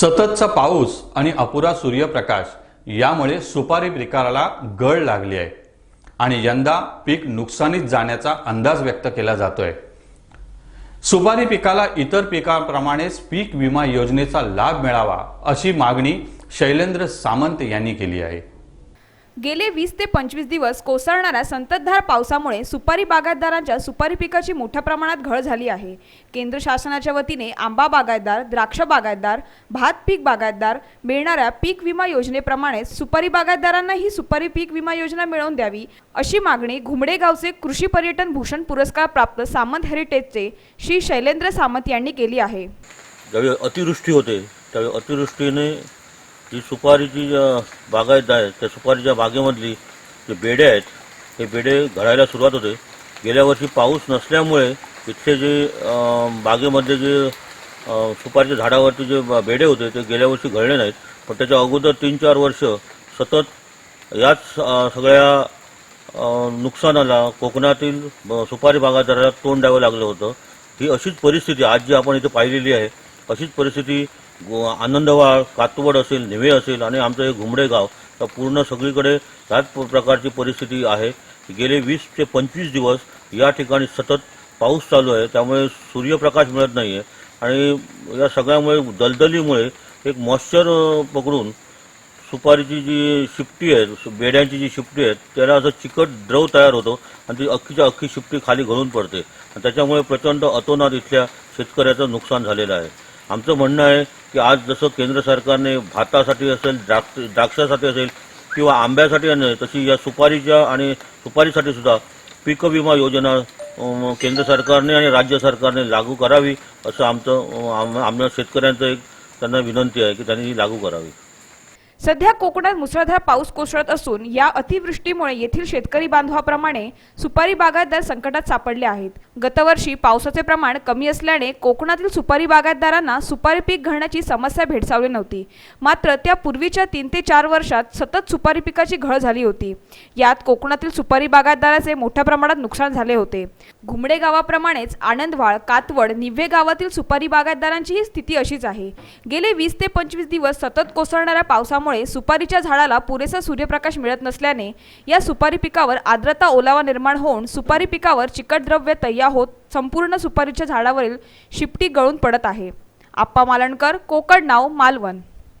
सततचा पाऊस आणि अपुरा सूर्यप्रकाश यामुळे सुपारी पिकाला गळ लागली आहे. आणि यंदा पीक नुकसानीत जाण्याचा अंदाज व्यक्त केला जातोय. सुपारी पिकाला इतर पिकाप्रमाणेच पीक विमा योजनेचा लाभ मिळावा अशी मागणी शैलेंद्र सामंत यांनी केली आहे. गेले वीस ते पंचवीस दिवस कोसळणाऱ्या संततधार पावसामुळे सुपारी बागायतदारांच्या सुपारी पिकाची मोठ्या प्रमाणात घळ झाली आहे. केंद्र शासनाच्या वतीने आंबा बागायतदार द्राक्ष बागायतदार भात पीक बागायतदार मिळणाऱ्या पीक विमा योजनेप्रमाणेच सुपारी बागायतदारांना ही सुपारी पीक विमा योजना मिळवून द्यावी अशी मागणी घुमडेगावचे कृषी पर्यटन भूषण पुरस्कार प्राप्त सामंत हेरिटेजचे श्री शैलेंद्र सामंत यांनी केली आहे. ज्यावेळी अतिवृष्टी होते त्यावेळी अतिवृष्टीने ही सुपारीची बागायत आहे त्या सुपारीच्या बागेमधली जे बेडे आहेत हे बेडे घडायला सुरुवात होते. गेल्या वर्षी पाऊस नसल्यामुळे इथले जे बागेमधले जे सुपारीच्या झाडावरती जे बेडे होते ते गेल्या वर्षी घडले नाहीत. पण त्याच्या अगोदर तीन चार वर्ष सतत याच सगळ्या नुकसानाला कोकणातील सुपारी बागायतदाराला तोंड द्यावं लागलं होतं. ही अशीच परिस्थिती आज जी आपण इथे पाहिलेली आहे अशीच परिस्थिती गो- आनंदवाळ कातवड असेल निवे असेल आणि आमचं हे घुमडे गाव तर पूर्ण सगळीकडे ह्याच प्रकारची परिस्थिती आहे. गेले वीस ते पंचवीस दिवस या ठिकाणी सतत पाऊस चालू आहे. त्यामुळे सूर्यप्रकाश मिळत नाही आहे आणि या सगळ्यामुळे दलदलीमुळे एक मॉइश्चर पकडून सुपारीची जी शिपटी आहे बेड्यांची जी शिपटी आहे त्याला असं चिकट द्रव तयार होतो आणि ती अख्खीच्या अख्खी शिपटी खाली गळून पडते. आणि त्याच्यामुळे प्रचंड अतोनात इथल्या शेतकऱ्याचं नुकसान झालेलं आहे. आमचं म्हणणं आहे की आज जसं केंद्र सरकारने भातासाठी असेल द्राक्ष द्राक्षासाठी असेल किंवा आंब्यासाठी नाही तशी या सुपारीच्या आणि सुपारीसाठी सुद्धा पीक विमा योजना केंद्र सरकारने आणि राज्य सरकारने लागू करावी असं आमचं आम- आमच्या शेतकऱ्यांचं एक त्यांना विनंती आहे की त्यांनी लागू करावी. सध्या कोकणात मुसळधार पाऊस कोसळत असून या अतिवृष्टीमुळे येथील शेतकरी बांधवाप्रमाणे सुपारी बागायतदार संकटात सापडले आहेत. गतवर्षी पावसाचे प्रमाण कमी असल्याने कोकणातील सुपारी बागायतदारांना सुपारी पीक घडण्याची समस्या भेडसावली नव्हती. मात्र त्या पूर्वीच्या तीन ते चार वर्षात सतत सुपारी पिकाची घळ झाली होती. यात कोकणातील सुपारी बागायतदाराचे मोठ्या प्रमाणात नुकसान झाले होते. घुमडे गावाप्रमाणेच आनंदवाळ कातवड निव्हे गावातील सुपारी बागायतदारांचीही स्थिती अशीच आहे. गेले वीस ते पंचवीस दिवस सतत कोसळणाऱ्या पावसामुळे सुपारीच्या झाडाला पुरेसा सूर्यप्रकाश मिळत नसल्याने या सुपारी पिकावर आर्द्रता ओलावा निर्माण होऊन सुपारी पिकावर चिकट द्रव्य तयार होत संपूर्ण सुपारीच्या झाडावरील शिपटी गळून पडत आहे. आप्पा मालणकर कोकण नाव मालवण.